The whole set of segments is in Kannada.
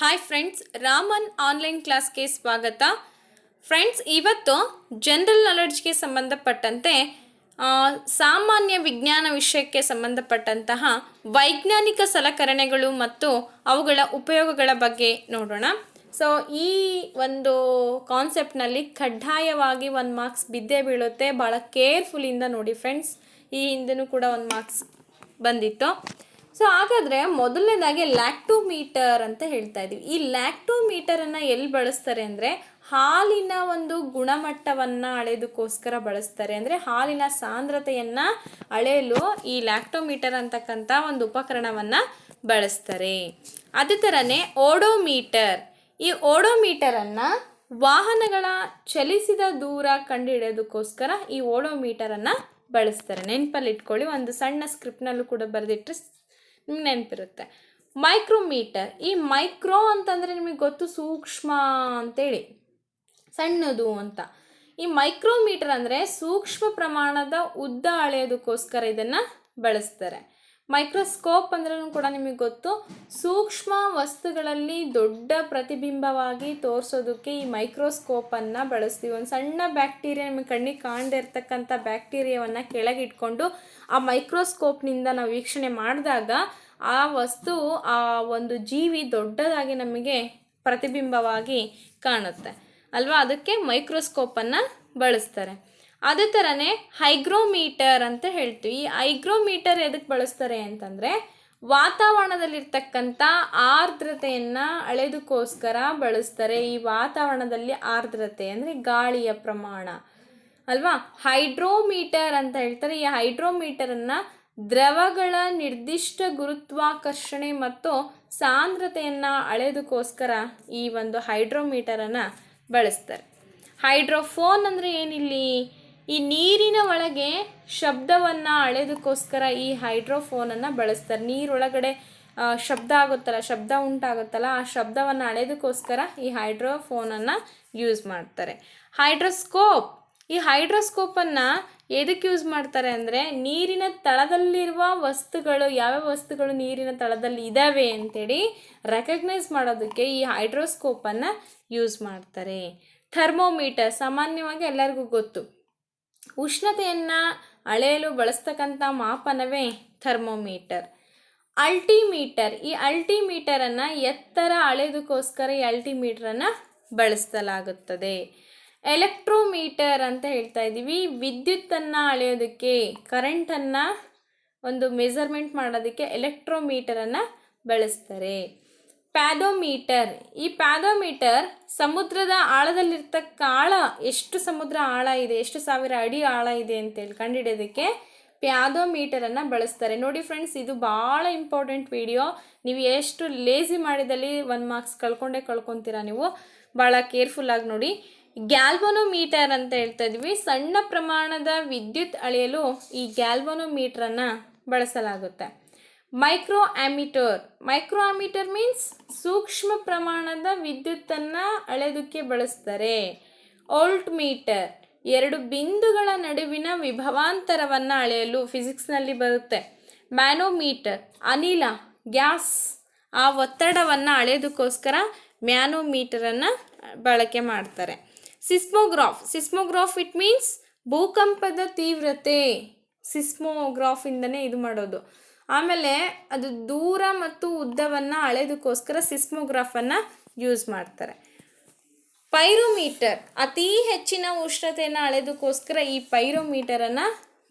ಹಾಯ್ ಫ್ರೆಂಡ್ಸ್ ರಾಮನ್ ಆನ್ಲೈನ್ ಕ್ಲಾಸ್ಗೆ ಸ್ವಾಗತ ಫ್ರೆಂಡ್ಸ್ ಇವತ್ತು ಜನರಲ್ ನಾಲೆಡ್ಜ್ಗೆ ಸಂಬಂಧಪಟ್ಟಂತೆ ಸಾಮಾನ್ಯ ವಿಜ್ಞಾನ ವಿಷಯಕ್ಕೆ ಸಂಬಂಧಪಟ್ಟಂತಹ ವೈಜ್ಞಾನಿಕ ಸಲಕರಣೆಗಳು ಮತ್ತು ಅವುಗಳ ಉಪಯೋಗಗಳ ಬಗ್ಗೆ ನೋಡೋಣ. ಸೊ ಈ ಒಂದು ಕಾನ್ಸೆಪ್ಟ್ನಲ್ಲಿ ಕಡ್ಡಾಯವಾಗಿ ಒಂದು ಮಾರ್ಕ್ಸ್ ಬಿದ್ದೇ ಬೀಳುತ್ತೆ. ಭಾಳ ಕೇರ್ಫುಲ್ಲಿಂದ ನೋಡಿ ಫ್ರೆಂಡ್ಸ್ ಈ ಹಿಂದೆನೂ ಕೂಡ ಒಂದು ಮಾರ್ಕ್ಸ್ ಬಂದಿತ್ತು. ಸೊ ಹಾಗಾದರೆ ಮೊದಲನೇದಾಗಿ ಲ್ಯಾಕ್ಟೋಮೀಟರ್ ಅಂತ ಹೇಳ್ತಾ ಇದ್ದೀವಿ ಈ ಲ್ಯಾಕ್ಟೋಮೀಟರನ್ನು ಎಲ್ಲಿ ಬಳಸ್ತಾರೆ ಅಂದರೆ ಹಾಲಿನ ಒಂದು ಗುಣಮಟ್ಟವನ್ನು ಅಳೆಯೋದಕ್ಕೋಸ್ಕರ ಬಳಸ್ತಾರೆ ಅಂದರೆ ಹಾಲಿನ ಸಾಂದ್ರತೆಯನ್ನು ಅಳೆಯಲು ಈ ಲ್ಯಾಕ್ಟೋಮೀಟರ್ ಅಂತಕ್ಕಂಥ ಒಂದು ಉಪಕರಣವನ್ನು ಬಳಸ್ತಾರೆ. ಅದೇ ಥರನೇ ಓಡೋಮೀಟರ್ ಈ ಓಡೋಮೀಟರನ್ನು ವಾಹನಗಳ ಚಲಿಸಿದ ದೂರ ಕಂಡುಹಿಡಿಯೋದಕ್ಕೋಸ್ಕರ ಈ ಓಡೋಮೀಟರನ್ನು ಬಳಸ್ತಾರೆ. ನೆನಪಲ್ಲಿ ಇಟ್ಕೊಳ್ಳಿ, ಒಂದು ಸಣ್ಣ ಸ್ಕ್ರಿಪ್ಟ್ನಲ್ಲೂ ಕೂಡ ಬರೆದಿಟ್ಟರೆ ನಿಮ್ಗೆ ನೆನಪಿರುತ್ತೆ. ಮೈಕ್ರೋಮೀಟರ್, ಈ ಮೈಕ್ರೋ ಅಂತಂದರೆ ನಿಮಗೆ ಗೊತ್ತು ಸೂಕ್ಷ್ಮ ಅಂತೇಳಿ, ಸಣ್ಣದು ಅಂತ. ಈ ಮೈಕ್ರೋಮೀಟರ್ ಅಂದರೆ ಸೂಕ್ಷ್ಮ ಪ್ರಮಾಣದ ಉದ್ದ ಅಳೆಯೋದಕ್ಕೋಸ್ಕರ ಇದನ್ನು ಬಳಸ್ತಾರೆ. ಮೈಕ್ರೋಸ್ಕೋಪ್ ಅಂದ್ರೂ ಕೂಡ ನಿಮಗೆ ಗೊತ್ತು. ಸೂಕ್ಷ್ಮ ವಸ್ತುಗಳಲ್ಲಿ ದೊಡ್ಡ ಪ್ರತಿಬಿಂಬವಾಗಿ ತೋರಿಸೋದಕ್ಕೆ ಈ ಮೈಕ್ರೋಸ್ಕೋಪನ್ನು ಬಳಸ್ತೀವಿ. ಒಂದು ಸಣ್ಣ ಬ್ಯಾಕ್ಟೀರಿಯಾ ನಿಮಗೆ ಕಣ್ಣಿಗೆ ಕಾಣದೇ ಇರ್ತಕ್ಕಂಥ ಬ್ಯಾಕ್ಟೀರಿಯಾವನ್ನು ಕೆಳಗಿಟ್ಕೊಂಡು ಆ ಮೈಕ್ರೋಸ್ಕೋಪ್ನಿಂದ ನಾವು ವೀಕ್ಷಣೆ ಮಾಡಿದಾಗ ಆ ವಸ್ತು ಆ ಒಂದು ಜೀವಿ ದೊಡ್ಡದಾಗಿ ನಮಗೆ ಪ್ರತಿಬಿಂಬವಾಗಿ ಕಾಣುತ್ತೆ. ಅಲ್ವಾ? ಅದಕ್ಕೆ ಮೈಕ್ರೋಸ್ಕೋಪನ್ನು ಬಳಸ್ತಾರೆ. ಅದೇ ಥರನೇ ಹೈಗ್ರೋಮೀಟರ್ ಅಂತ ಹೇಳ್ತೀವಿ. ಈ ಹೈಗ್ರೋಮೀಟರ್ ಎದಕ್ಕೆ ಬಳಸ್ತಾರೆ ಅಂತಂದರೆ ವಾತಾವರಣದಲ್ಲಿರ್ತಕ್ಕಂಥ ಆರ್ದ್ರತೆಯನ್ನು ಅಳೆದಕ್ಕೋಸ್ಕರ ಬಳಸ್ತಾರೆ. ಈ ವಾತಾವರಣದಲ್ಲಿ ಆರ್ದ್ರತೆ ಅಂದರೆ ಗಾಳಿಯ ಪ್ರಮಾಣ. ಅಲ್ವಾ? ಹೈಡ್ರೋಮೀಟರ್ ಅಂತ ಹೇಳ್ತಾರೆ. ಈ ಹೈಡ್ರೋಮೀಟರನ್ನು ದ್ರವಗಳ ನಿರ್ದಿಷ್ಟ ಗುರುತ್ವಾಕರ್ಷಣೆ ಮತ್ತು ಸಾಂದ್ರತೆಯನ್ನು ಅಳೆಯೋದಕ್ಕೋಸ್ಕರ ಈ ಒಂದು ಹೈಡ್ರೋಮೀಟರನ್ನು ಬಳಸ್ತಾರೆ. ಹೈಡ್ರೋಫೋನ್ ಅಂದರೆ ಏನಿಲ್ಲಿ? ಈ ನೀರಿನ ಒಳಗೆ ಶಬ್ದವನ್ನು ಅಳೆದಕ್ಕೋಸ್ಕರ ಈ ಹೈಡ್ರೋಫೋನನ್ನು ಬಳಸ್ತಾರೆ. ನೀರೊಳಗಡೆ ಶಬ್ದ ಆಗುತ್ತಲ್ಲ, ಶಬ್ದ ಉಂಟಾಗುತ್ತಲ್ಲ, ಆ ಶಬ್ದವನ್ನು ಅಳೆದಕ್ಕೋಸ್ಕರ ಈ ಹೈಡ್ರೋಫೋನನ್ನು ಯೂಸ್ ಮಾಡ್ತಾರೆ. ಹೈಡ್ರೋಸ್ಕೋಪ್, ಈ ಹೈಡ್ರೋಸ್ಕೋಪನ್ನು ಎದಕ್ಕೆ ಯೂಸ್ ಮಾಡ್ತಾರೆ ಅಂದರೆ ನೀರಿನ ತಳದಲ್ಲಿರುವ ವಸ್ತುಗಳು, ಯಾವ್ಯಾವ ವಸ್ತುಗಳು ನೀರಿನ ತಳದಲ್ಲಿ ಇದ್ದಾವೆ ಅಂತೇಳಿ ರೆಕಗ್ನೈಸ್ ಮಾಡೋದಕ್ಕೆ ಈ ಹೈಡ್ರೋಸ್ಕೋಪನ್ನು ಯೂಸ್ ಮಾಡ್ತಾರೆ. ಥರ್ಮೋಮೀಟರ್, ಸಾಮಾನ್ಯವಾಗಿ ಎಲ್ಲರಿಗೂ ಗೊತ್ತು. ಉಷ್ಣತೆಯನ್ನು ಅಳೆಯಲು ಬಳಸ್ತಕ್ಕಂಥ ಮಾಪನವೇ ಥರ್ಮೋಮೀಟರ್. ಅಲ್ಟಿಮೀಟರ್, ಈ ಅಲ್ಟಿಮೀಟರನ್ನು ಎತ್ತರ ಅಳೆಯೋದಕ್ಕೋಸ್ಕರ ಈ ಅಲ್ಟಿಮೀಟರನ್ನು ಬಳಸಲಾಗುತ್ತದೆ. ಎಲೆಕ್ಟ್ರೋಮೀಟರ್ ಅಂತ ಹೇಳ್ತಾ ಇದ್ದೀವಿ. ವಿದ್ಯುತ್ತನ್ನು ಅಳೆಯೋದಕ್ಕೆ, ಕರೆಂಟನ್ನು ಒಂದು ಮೆಸರ್ಮೆಂಟ್ ಮಾಡೋದಕ್ಕೆ ಎಲೆಕ್ಟ್ರೋಮೀಟರನ್ನು ಬಳಸ್ತಾರೆ. ಪ್ಯಾದೋಮೀಟರ್ ಈ ಪ್ಯಾದೋಮೀಟರ್ ಸಮುದ್ರದ ಆಳದಲ್ಲಿರ್ತಕ್ಕ ಆಳ ಎಷ್ಟು ಸಮುದ್ರ ಆಳ ಇದೆ, ಎಷ್ಟು ಸಾವಿರ ಅಡಿ ಆಳ ಇದೆ ಅಂತೇಳಿ ಕಂಡುಹಿಡಿಯೋದಕ್ಕೆ ಪ್ಯಾದೋಮೀಟರನ್ನು ಬಳಸ್ತಾರೆ. ನೋಡಿ ಫ್ರೆಂಡ್ಸ್, ಇದು ಭಾಳ ಇಂಪಾರ್ಟೆಂಟ್ ವಿಡಿಯೋ. ನೀವು ಎಷ್ಟು ಲೇಸಿ ಮಾಡಿದಲ್ಲಿ ಒನ್ ಮಾರ್ಕ್ಸ್ ಕಳ್ಕೊಂಡೇ ಕಳ್ಕೊತೀರಾ ನೀವು. ಭಾಳ ಕೇರ್ಫುಲ್ಲಾಗಿ ನೋಡಿ. ಗ್ಯಾಲ್ವನೋಮೀಟರ್ ಅಂತ ಹೇಳ್ತಾ ಇದ್ವಿ. ಸಣ್ಣ ಪ್ರಮಾಣದ ವಿದ್ಯುತ್ ಅಳೆಯಲು ಈ ಗ್ಯಾಲ್ವನೋಮೀಟ್ರನ್ನು ಬಳಸಲಾಗುತ್ತೆ. Micro ammeter micro ammeter means ಸೂಕ್ಷ್ಮ ಪ್ರಮಾಣದ ವಿದ್ಯುತ್ತನ್ನು ಅಳೆದಕ್ಕೆ ಬಳಸ್ತಾರೆ. ಓಲ್ಟ್ ಮೀಟರ್ ಎರಡು ಬಿಂದುಗಳ ನಡುವಿನ ವಿಭವಾಂತರವನ್ನು ಅಳೆಯಲು ಫಿಸಿಕ್ಸ್ನಲ್ಲಿ ಬರುತ್ತೆ. ಮ್ಯಾನೋಮೀಟರ್ ಅನಿಲ, ಗ್ಯಾಸ್ ಆ ಒತ್ತಡವನ್ನು ಅಳೆಯೋದಕ್ಕೋಸ್ಕರ ಮ್ಯಾನೋಮೀಟರನ್ನು ಬಳಕೆ ಮಾಡ್ತಾರೆ. ಸಿಸ್ಮೋಗ್ರಾಫ್ ಸಿಸ್ಮೋಗ್ರಾಫ್ ಇಟ್ ಮೀನ್ಸ್ ಭೂಕಂಪದ ತೀವ್ರತೆ. ಸಿಸ್ಮೋಗ್ರಾಫಿಂದನೇ ಇದು ಮಾಡೋದು. ಆಮೇಲೆ ಅದು ದೂರ ಮತ್ತು ಉದ್ದವನ್ನು ಅಳೆದಕ್ಕೋಸ್ಕರ ಸಿಸ್ಮೋಗ್ರಾಫನ್ನು ಯೂಸ್ ಮಾಡ್ತಾರೆ. ಪೈರೋಮೀಟರ್, ಅತೀ ಹೆಚ್ಚಿನ ಉಷ್ಣತೆಯನ್ನು ಅಳೆದಕ್ಕೋಸ್ಕರ ಈ ಪೈರೋಮೀಟರನ್ನು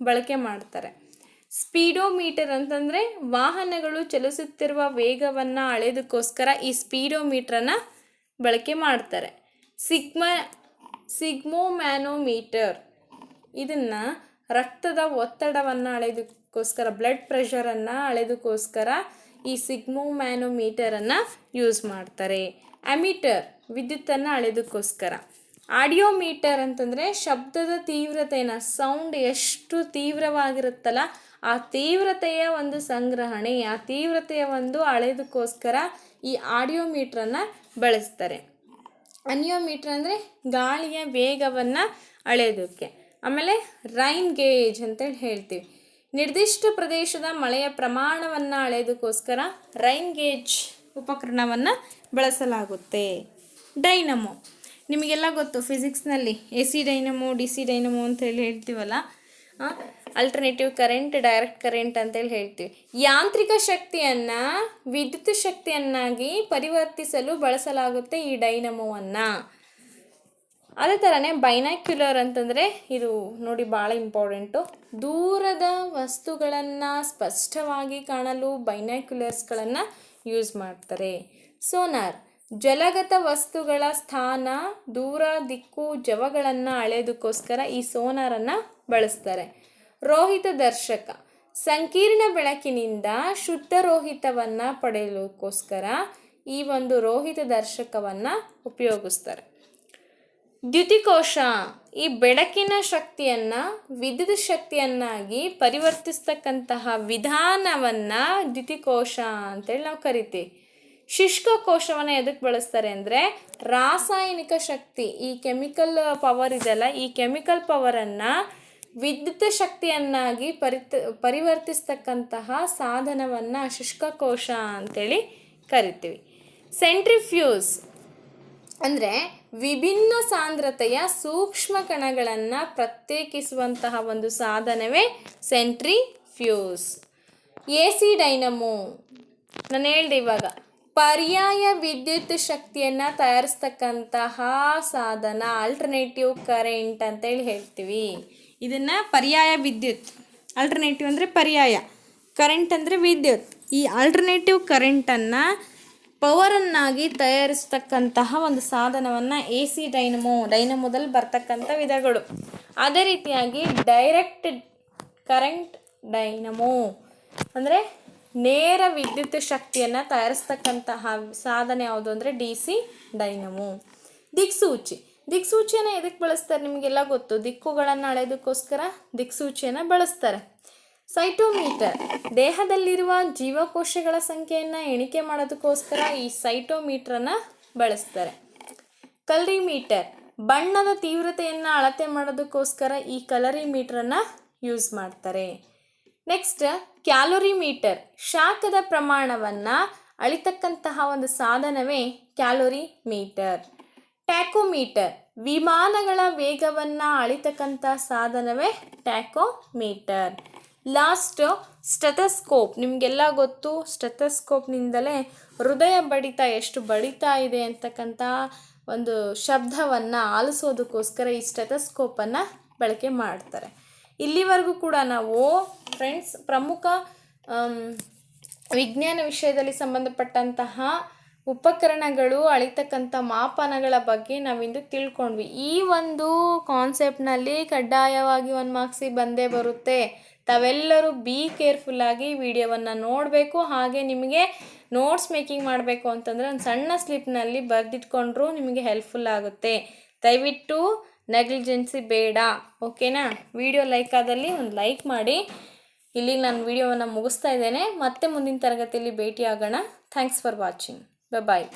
ಬಳಕೆ ಮಾಡ್ತಾರೆ. ಸ್ಪೀಡೋಮೀಟರ್ ಅಂತಂದರೆ ವಾಹನಗಳು ಚಲಿಸುತ್ತಿರುವ ವೇಗವನ್ನು ಅಳೆದಕ್ಕೋಸ್ಕರ ಈ ಸ್ಪೀಡೋಮೀಟ್ರನ್ನು ಬಳಕೆ ಮಾಡ್ತಾರೆ. ಸಿಗ್ಮ, ಸಿಗ್ಮೋಮ್ಯಾನೋಮೀಟರ್, ಇದನ್ನು ರಕ್ತದ ಒತ್ತಡವನ್ನು ಅಳೆಯೋದಕ್ಕೋಸ್ಕರ ಬ್ಲಡ್ ಪ್ರೆಷರನ್ನು ಅಳೆದಕ್ಕೋಸ್ಕರ ಈ ಸಿಗ್ಮೋಮ್ಯಾನೋಮೀಟರನ್ನು ಯೂಸ್ ಮಾಡ್ತಾರೆ. ಅಮೀಟರ್ ವಿದ್ಯುತ್ತನ್ನು ಅಳೆಯೋದಕ್ಕೋಸ್ಕರ ಆಡಿಯೋಮೀಟರ್ ಅಂತಂದರೆ ಶಬ್ದದ ತೀವ್ರತೆಯನ್ನು ಸೌಂಡ್ ಎಷ್ಟು ತೀವ್ರವಾಗಿರುತ್ತಲ್ಲ, ಆ ತೀವ್ರತೆಯ ಒಂದು ಸಂಗ್ರಹಣೆ, ಆ ತೀವ್ರತೆಯ ಒಂದು ಅಳೆದಕ್ಕೋಸ್ಕರ ಈ ಆಡಿಯೋಮೀಟ್ರನ್ನು ಬಳಸ್ತಾರೆ. ಅನಿಯೋಮೀಟ್ರ್ ಅಂದರೆ ಗಾಳಿಯ ವೇಗವನ್ನು ಅಳೆಯೋದಕ್ಕೆ. ಆಮೇಲೆ ರೈನ್ ಗೇಜ್ ಅಂತೇಳಿ ಹೇಳ್ತೀವಿ. ನಿರ್ದಿಷ್ಟ ಪ್ರದೇಶದ ಮಳೆಯ ಪ್ರಮಾಣವನ್ನು ಅಳೆಯೋದಕ್ಕೋಸ್ಕರ ರೈನ್ ಗೇಜ್ ಉಪಕರಣವನ್ನು ಬಳಸಲಾಗುತ್ತೆ. ಡೈನಮೋ. ನಿಮಗೆಲ್ಲ ಗೊತ್ತು ಫಿಸಿಕ್ಸ್ನಲ್ಲಿ A C dynamo D C dynamo ಅಂತ ಹೇಳಿ ಹೇಳ್ತೀವಲ್ಲ? ಅಲ್ಟರ್ನೇಟಿವ್ ಕರೆಂಟ್ ಡೈರೆಕ್ಟ್ ಕರೆಂಟ್ ಅಂತೇಳಿ ಹೇಳ್ತೀವಿ. ಯಾಂತ್ರಿಕ ಶಕ್ತಿಯನ್ನು, ವಿದ್ಯುತ್ ಶಕ್ತಿಯನ್ನಾಗಿ ಪರಿವರ್ತಿಸಲು ಬಳಸಲಾಗುತ್ತೆ ಈ ಡೈನಮೋವನ್ನು. ಅದೇ ಥರನೇ ಬೈನಾಕ್ಯುಲರ್ ಅಂತಂದರೆ ಇದು ನೋಡಿ ಭಾಳ ಇಂಪಾರ್ಟೆಂಟು ದೂರದ ವಸ್ತುಗಳನ್ನು ಸ್ಪಷ್ಟವಾಗಿ ಕಾಣಲು ಬೈನಾಕ್ಯುಲರ್ಸ್ಗಳನ್ನು ಯೂಸ್ ಮಾಡ್ತಾರೆ. ಸೋನಾರ್ ಜಲಗತ ವಸ್ತುಗಳ ಸ್ಥಾನ, ದೂರ, ದಿಕ್ಕು, ಜವಗಳನ್ನು ಅಳೆಯೋದಕ್ಕೋಸ್ಕರ ಈ ಸೋನಾರನ್ನು ಬಳಸ್ತಾರೆ. ರೋಹಿತ ದರ್ಶಕ, ಸಂಕೀರ್ಣ ಬೆಳಕಿನಿಂದ ಶುದ್ಧ ರೋಹಿತವನ್ನು ಪಡೆಯಲುಕ್ಕೋಸ್ಕರ ಈ ಒಂದು ರೋಹಿತ ದರ್ಶಕವನ್ನು ಉಪಯೋಗಿಸ್ತಾರೆ. ದ್ಯುತಿಕೋಶ ಈ ಬೆಳಕಿನ ಶಕ್ತಿಯನ್ನು ವಿದ್ಯುತ್ ಶಕ್ತಿಯನ್ನಾಗಿ ಪರಿವರ್ತಿಸ್ತಕ್ಕಂತಹ ವಿಧಾನವನ್ನು ದ್ಯುತಿಕೋಶ ಅಂತೇಳಿ ನಾವು ಕರಿತೀವಿ. ಶುಷ್ಕ ಕೋಶವನ್ನು ಎದಕ್ಕೆ ಬಳಸ್ತಾರೆ ಅಂದರೆ ರಾಸಾಯನಿಕ ಶಕ್ತಿ, ಈ ಕೆಮಿಕಲ್ ಪವರ್ ಇದೆಲ್ಲ ಈ ಕೆಮಿಕಲ್ ಪವರನ್ನು ವಿದ್ಯುತ್ ಶಕ್ತಿಯನ್ನಾಗಿ ಪರಿತ, ಪರಿವರ್ತಿಸ್ತಕ್ಕಂತಹ ಸಾಧನವನ್ನು ಶುಷ್ಕ ಕೋಶ ಅಂತೇಳಿ ಕರಿತೀವಿ. ಸೆಂಟ್ರಿಫ್ಯೂಸ್ ಅಂದರೆ ವಿಭಿನ್ನ ಸಾಂದ್ರತೆಯ ಸೂಕ್ಷ್ಮ ಕಣಗಳನ್ನು ಪ್ರತ್ಯೇಕಿಸುವಂತಹ ಒಂದು ಸಾಧನವೇ centrifuge A C dynamo. ನಾನು ಹೇಳಿದೆ ಇವಾಗ, ಪರ್ಯಾಯ ವಿದ್ಯುತ್ ಶಕ್ತಿಯನ್ನು ತಯಾರಿಸ್ತಕ್ಕಂತಹ ಸಾಧನ ಆಲ್ಟರ್ನೇಟಿವ್ ಕರೆಂಟ್ ಅಂತೇಳಿ ಹೇಳ್ತೀವಿ. ಇದನ್ನು ಪರ್ಯಾಯ ವಿದ್ಯುತ್. ಆಲ್ಟರ್ನೇಟಿವ್ ಅಂದರೆ ಪರ್ಯಾಯ. ಕರೆಂಟ್ ಅಂದರೆ ವಿದ್ಯುತ್. ಈ ಆಲ್ಟರ್ನೇಟಿವ್ ಕರೆಂಟನ್ನು ಪವರನ್ನಾಗಿ ತಯಾರಿಸ್ತಕ್ಕಂತಹ ಒಂದು ಸಾಧನವನ್ನು ಎ ಸಿ ಡೈನಮೋ ಡೈನಮೋದಲ್ಲಿ ಬರ್ತಕ್ಕಂಥ ವಿಧಗಳು. ಅದೇ ರೀತಿಯಾಗಿ ಡೈರೆಕ್ಟ್ ಕರೆಂಟ್ ಡೈನಮೋ ಅಂದರೆ ನೇರ ವಿದ್ಯುತ್ ಶಕ್ತಿಯನ್ನು ತಯಾರಿಸ್ತಕ್ಕಂತಹ ಸಾಧನ ಯಾವುದು ಅಂದರೆ ಡಿ ಸಿ ಡೈನಮೋ ದಿಕ್ಸೂಚಿ. ದಿಕ್ಸೂಚಿಯನ್ನು ಎದಕ್ಕೆ ಬಳಸ್ತಾರೆ ನಿಮಗೆಲ್ಲ ಗೊತ್ತು? ದಿಕ್ಕುಗಳನ್ನು ಅಳೆಯೋದಕ್ಕೋಸ್ಕರ ದಿಕ್ಸೂಚಿಯನ್ನು ಬಳಸ್ತಾರೆ. ಸೈಟೋಮೀಟರ್. ದೇಹದಲ್ಲಿರುವ ಜೀವಕೋಶಗಳ ಸಂಖ್ಯೆಯನ್ನು ಎಣಿಕೆ ಮಾಡೋದಕ್ಕೋಸ್ಕರ ಈ ಸೈಟೋಮೀಟ್ರನ್ನು ಬಳಸ್ತಾರೆ. ಕಲರಿಮೀಟರ್. ಬಣ್ಣದ ತೀವ್ರತೆಯನ್ನು ಅಳತೆ ಮಾಡೋದಕ್ಕೋಸ್ಕರ ಈ ಕಲರಿಮೀಟ್ರನ್ನು ಯೂಸ್ ಮಾಡ್ತಾರೆ. Next, calorimeter. ಶಾಖದ ಪ್ರಮಾಣವನ್ನು ಅಳಿತಕ್ಕಂತಹ ಒಂದು ಸಾಧನವೇ ಕ್ಯಾಲೋರಿ ಮೀಟರ್ ಟ್ಯಾಕೋಮೀಟರ್. ವಿಮಾನಗಳ ವೇಗವನ್ನು ಅಳಿತಕ್ಕಂಥ ಸಾಧನವೇ ಟ್ಯಾಕೋಮೀಟರ್. ಲಾಸ್ಟ್ ಸ್ಟೆಥಸ್ಕೋಪ್ ನಿಮಗೆಲ್ಲ ಗೊತ್ತು ಸ್ಟೆಥಸ್ಕೋಪ್ನಿಂದಲೇ ಹೃದಯ ಬಡಿತ ಎಷ್ಟು ಬಡಿತಾ ಇದೆ ಅಂತಕ್ಕಂಥ ಒಂದು ಶಬ್ದವನ್ನು ಆಲಿಸೋದಕ್ಕೋಸ್ಕರ ಈ ಸ್ಟೆಥಸ್ಕೋಪನ್ನು ಬಳಕೆ ಮಾಡ್ತಾರೆ. ಇಲ್ಲಿವರೆಗೂ ಕೂಡ ನಾವು ಫ್ರೆಂಡ್ಸ್ ಪ್ರಮುಖ ವಿಜ್ಞಾನ ವಿಷಯದಲ್ಲಿ ಸಂಬಂಧಪಟ್ಟಂತಹ ಉಪಕರಣಗಳು, ಅಳಿತಕ್ಕಂಥ ಮಾಪನಗಳ ಬಗ್ಗೆ ನಾವಿಂದು ತಿಳ್ಕೊಂಡ್ವಿ. ಈ ಒಂದು ಕಾನ್ಸೆಪ್ಟ್ನಲ್ಲಿ ಕಡ್ಡಾಯವಾಗಿ ಒಂದು ಮಾರ್ಕ್ಸಿಗೆ ಬಂದೇ ಬರುತ್ತೆ. ತಾವೆಲ್ಲರೂ ಬಿ ಕೇರ್ಫುಲ್ಲಾಗಿ ವಿಡಿಯೋವನ್ನು ನೋಡಬೇಕು. ಹಾಗೆ ನಿಮಗೆ ನೋಟ್ಸ್ ಮೇಕಿಂಗ್ ಮಾಡಬೇಕು ಅಂತಂದರೆ ಒಂದು ಸಣ್ಣ ಸ್ಲಿಪ್ನಲ್ಲಿ ಬರೆದಿಟ್ಕೊಂಡ್ರೂ ನಿಮಗೆ ಹೆಲ್ಪ್ಫುಲ್ ಆಗುತ್ತೆ. ದಯವಿಟ್ಟು ನೆಗ್ಲಿಜೆನ್ಸಿ ಬೇಡ. ಓಕೆನಾ ವಿಡಿಯೋ ಲೈಕ್ ಆದಲ್ಲಿ ಒಂದು ಲೈಕ್ ಮಾಡಿ. ಇಲ್ಲಿಗೆ ನಾನು ವಿಡಿಯೋವನ್ನು ಮುಗಿಸ್ತಾ ಇದ್ದೇನೆ. ಮತ್ತೆ ಮುಂದಿನ ತರಗತಿಯಲ್ಲಿ ಭೇಟಿ ಆಗೋಣ ಥ್ಯಾಂಕ್ಸ್ ಫಾರ್ ವಾಚಿಂಗ್ ಬಾಯ್